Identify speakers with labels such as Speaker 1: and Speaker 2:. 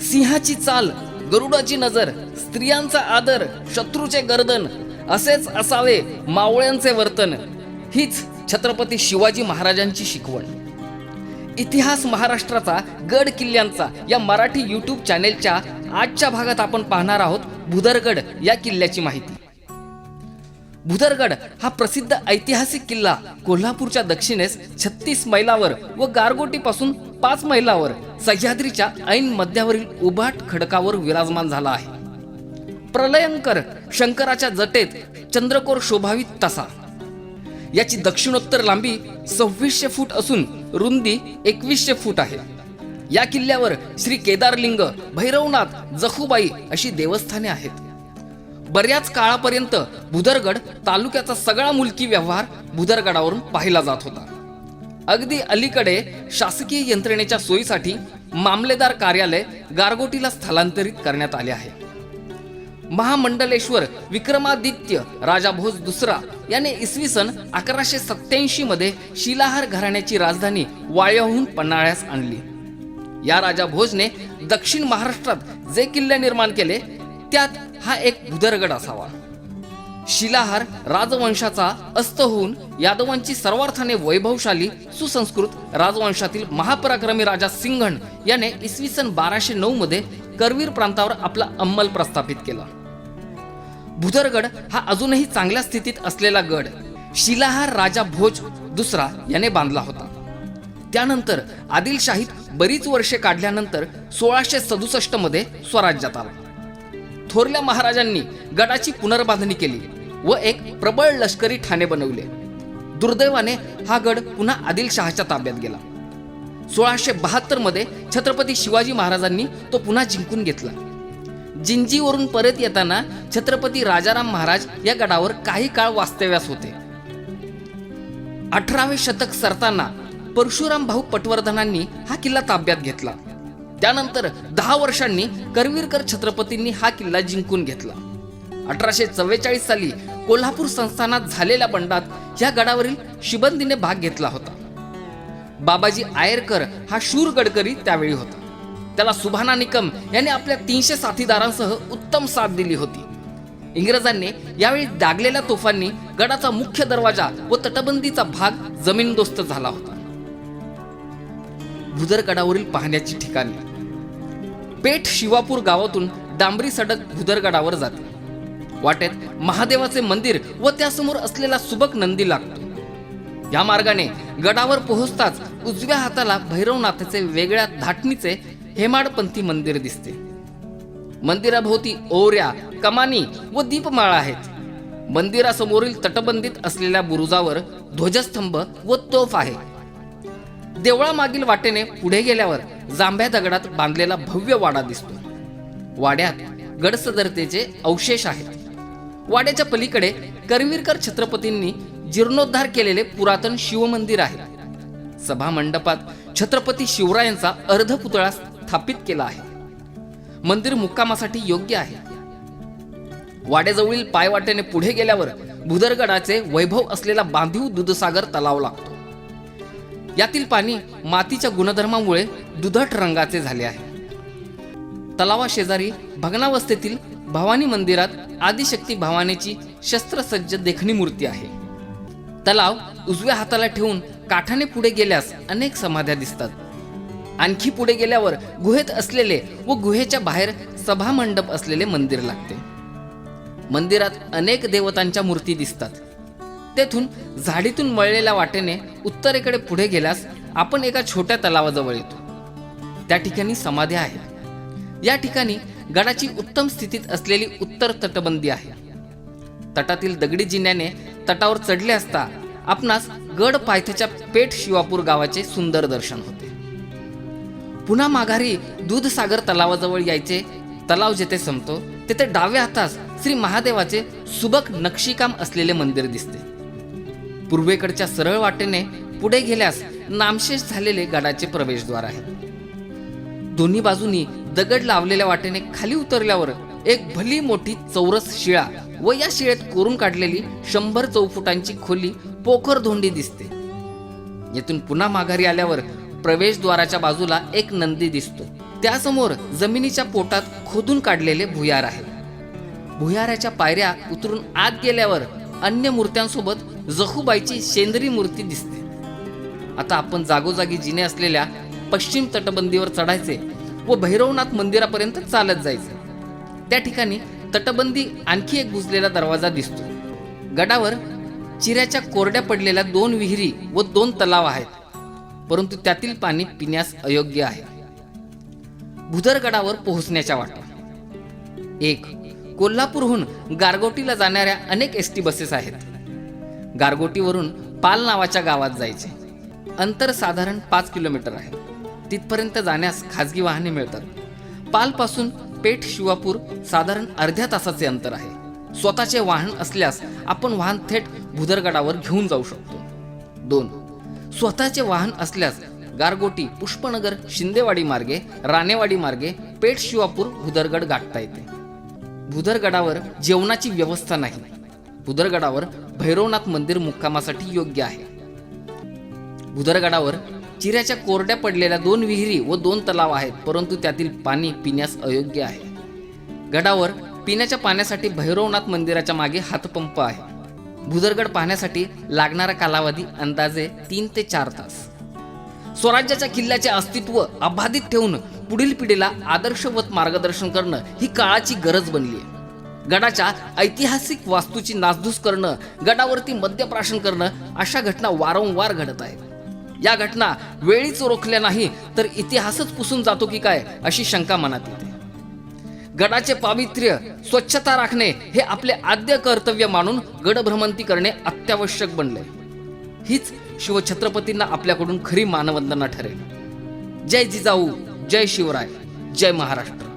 Speaker 1: सिंहाची चाल गरुडाची नजर स्त्रियांचा आदर शत्रूचे गर्दन असेच असावे मावळ्यांचे वर्तन. हीच छत्रपती शिवाजी महाराजांची शिकवण. इतिहास महाराष्ट्राचा गड किल्ल्यांचा या मराठी यूट्यूब चॅनेलच्या आजच्या भागात आपण पाहणार आहोत भुदरगड या किल्ल्याची माहिती. भुदरगड हा प्रसिद्ध ऐतिहासिक किल्ला कोल्हापूरच्या दक्षिणेस छत्तीस मैलावर व गारगोटीपासून पाच मैलावर सह्याद्रीच्या ऐन मध्यावरील उभाट खडकावर विराजमान झाला आहे. प्रलयंकर शंकराच्या जटेत चंद्रकोर शोभावित तसा. याची दक्षिणोत्तर लांबी सव्वीसशे फूट असून रुंदी एकवीसशे फूट आहे. या किल्ल्यावर श्री केदारलिंग भैरवनाथ जखुबाई अशी देवस्थाने आहेत. बऱ्याच काळापर्यंत भुदरगड तालुक्याचा सगळा मुलकी व्यवहार भुदरगडावरून पाहिला जात होता. अगदी अलीकडे शासकीय यंत्रणेच्या सोयीसाठी मामलेदार कार्यालय गारगोटीला स्थलांतरित करण्यात आले आहे. महामंडलेश्वर विक्रमादित्य राजा भोज दुसरा याने इसवी सन अकराशे सत्याऐंशी मध्ये शिलाहार घराण्याची राजधानी वाळ्याहून पन्हाळ्यास आणली. या राजा भोजने दक्षिण महाराष्ट्रात जे किल्ले निर्माण केले त्यात हा एक भुदरगड असावा. शिलाहार राजवंशाचा अस्त होऊन यादवांची सर्वार्थाने वैभवशाली सुसंस्कृत राजवंशातील महापराक्रमी राजा सिंघण याने इसवी सन बाराशे नऊ मध्ये करवीर प्रांतावर आपला अंमल प्रस्थापित केला. भुदरगड हा अजूनही चांगल्या स्थितीत असलेला गड. शिलाहार राजा भोज दुसरा याने बांधला होता. त्यानंतर आदिलशाहीत बरीच वर्षे काढल्यानंतर सोळाशे सदुसष्टमध्ये स्वराज्यात आला. थोरल्या महाराजांनी गडाची पुनर्बांधणी केली. व एक प्रबळ लष्करी ठाणे बनवले. दुर्दैवाने हा गड पुन्हा आदिलशहाच्या ताब्यात गेला. सोळाशे बहात्तरमध्ये छत्रपती शिवाजी महाराजांनी तो पुन्हा जिंकून घेतला. जिंजीवरून परत येताना छत्रपती राजाराम महाराज या गडावर काही काळ वास्तव्यास होते. अठरावे शतक सरताना परशुराम भाऊ पटवर्धनांनी हा किल्ला ताब्यात घेतला. त्यानंतर दहा वर्षांनी करवीरकर छत्रपतींनी हा किल्ला जिंकून घेतला. अठराशे चव्वेचाळीस साली कोल्हापूर संस्थानात झालेल्या बंडात या गडावरील शिबंदीने भाग घेतला होता. बाबाजी आयरकर हा शूर गडकरी त्यावेळी होता. त्याला सुभाना निकम यांनी आपल्या तीनशे साथीदारांसह उत्तम साथ दिली होती. इंग्रजांनी यावेळी दागलेल्या तोफांनी गडाचा मुख्य दरवाजा व तटबंदीचा भाग जमीनदोस्त झाला होता. भुदरगडावरील पाहण्याची ठिकाणे. पेठ शिवापूर गावातून डांबरी सडक भुदरगडावर जाते. वाटेत महादेवाचे मंदिर व त्यासमोर असलेला सुबक नंदी लागतो. या मार्गाने गडावर पोहोचताच उजव्या हाताला भैरवनाथाचे वेगळ्या धाटणीचे हेमाडपंथी मंदिर दिसते. मंदिराभोवती ओऱ्या कमानी व दीपमाळा आहेत. मंदिरासमोरील तटबंदीत असलेल्या बुरुजावर ध्वजस्तंभ व तोफ आहे. देवळामागील वाटेने पुढे गेल्यावर जांभ्या दगडात बांधलेला भव्य वाडा दिसतो. वाड्यात गडसदरतेचे अवशेष आहेत. वाड्याच्या पलीकडे करवीरकर छत्रपतींनी जीर्णोद्धार केलेले पुरातन शिवमंदिर आहे. सभा मंडपात छत्रपती शिवरायांचा अर्धपुतळा स्थापित केला आहे. मंदिर मुक्कामासाठी योग्य आहे. वाड्याजवळील पायवाटेने पुढे गेल्यावर भुदरगडाचे वैभव असलेला बांधीव दूधसागर तलाव लागतो. यातील पाणी मातीच्या गुणधर्मामुळे दुधट रंगाचे झाले आहे. तलावा शेजारी भग्नावस्थेतील भवानी मंदिरात आदिशक्ती भवानीची शस्त्रसज्ज देखणी मूर्ती आहे. तलाव उजव्या हाताला ठेवून काठाने पुढे गेल्यास अनेक समाध्या दिसतात. आणखी पुढे गेल्यावर गुहेत असलेले व गुहेच्या बाहेर सभा मंडप असलेले मंदिर लागते. मंदिरात अनेक देवतांच्या मूर्ती दिसतात. तेथून झाडीतून मळलेल्या वाटेने उत्तरेकडे पुढे गेल्यास आपण एका छोट्या तलावाजवळ येतो. त्या ठिकाणी समाधी आहे या ठिकाणी गडाची उत्तम स्थितीत असलेली उत्तर तटबंदी आहे. तटातील दगडी जिन्याने तटावर चढले असता आपणास गड पायथ्याच्या पेठ शिवापूर गावाचे सुंदर दर्शन होते. पुन्हा माघारी दूधसागर तलावाजवळ यायचे तलाव जेथे संपतो तेथे डाव्या हातास श्री महादेवाचे सुबक नक्षीकाम असलेले मंदिर दिसते. पूर्वेकडच्या सरळ वाटेने पुढे गेल्यास नामशेष झालेले गडाचे प्रवेशद्वार आहे. दोन्ही बाजूनी दगड लावलेल्या वाटेने खाली उतरल्यावर एक भली मोठी चौरस शिळा व या शिळेत कोरून काढलेली शंभर चौफुटांची खोली पोखर धोंडी दिसते. येथून पुन्हा माघारी आल्यावर प्रवेशद्वाराच्या बाजूला एक नंदी दिसतो. त्यासमोर जमिनीच्या पोटात खोदून काढलेले भुयार आहे. भुयाराच्या पायऱ्या उतरून आत गेल्यावर अन्य मूर्त्यांसोबत जखुबाईची शेंदरी मूर्ती दिसते. आता आपण जागोजागी जिने असलेल्या पश्चिम तटबंदीवर चढायचे व भैरवनाथ मंदिरापर्यंत चालत जायचे. त्या ठिकाणी तटबंदी आणखी एक घुसलेला दरवाजा दिसतो. गडावर चिऱ्याच्या कोरड्या पडलेल्या दोन विहिरी व दोन तलाव आहेत. परंतु त्यातील पाणी पिण्यास अयोग्य आहे. भुदरगडावर पोहोचण्याच्या वाटा एक कोल्हापूरहून गारगोटीला जाणाऱ्या अनेक एस टी बसेस आहेत. गारगोटीवरून पाल नावाच्या गावात जायचे. अंतर साधारण पाच किलोमीटर आहे. तिथपर्यंत जाण्यास खाजगी वाहने मिळतात. पालपासून पेठ शिवापूर साधारण अर्ध्या तासाचे अंतर आहे. स्वतःचे वाहन असल्यास आपण वाहन थेट भुदरगडावर घेऊन जाऊ शकतो. दोन स्वतःचे वाहन असल्यास गारगोटी पुष्पनगर शिंदेवाडी मार्गे राणेवाडी मार्गे पेठ शिवापूर भुदरगड गाठता येते. भुदरगडावर जेवणाची व्यवस्था नाही. भुदरगडावर भैरवनाथ मंदिर मुक्कामासाठी योग्य आहे. भुदरगडावर चिऱ्याच्या कोरड्या पडलेल्या दोन विहिरी व दोन तलाव आहेत परंतु त्यातील पाणी पिण्यास अयोग्य आहे. गडावर पिण्याच्या पाण्यासाठी भैरवनाथ मंदिराच्या मागे हातपंप आहे. भुदरगड पाहण्यासाठी लागणारा कालावधी अंदाजे तीन ते चार तास. स्वराज्याच्या किल्ल्याचे अस्तित्व अबाधित ठेवून पुढील पिढीला आदर्शवत मार्गदर्शन करणं ही काळाची गरज बनली आहे. गडाच्या ऐतिहासिक वास्तूची नासधूस करणं गडावरती मद्यप्राशन करणं अशा घटना वारंवार घडत आहेत. या घटना वेळीच रोखल्या नाही तर इतिहासच पुसून जातो की काय अशी शंका मनात येते. गडाचे पावित्र्य स्वच्छता राखणे हे आपले आद्य कर्तव्य मानून गडभ्रमंती करणे अत्यावश्यक बनले हीच शिवछत्रपतींना आपल्याकडून खरी मानवंदना ठरेल. जय जिजाऊ जय शिवराय जय महाराष्ट्र.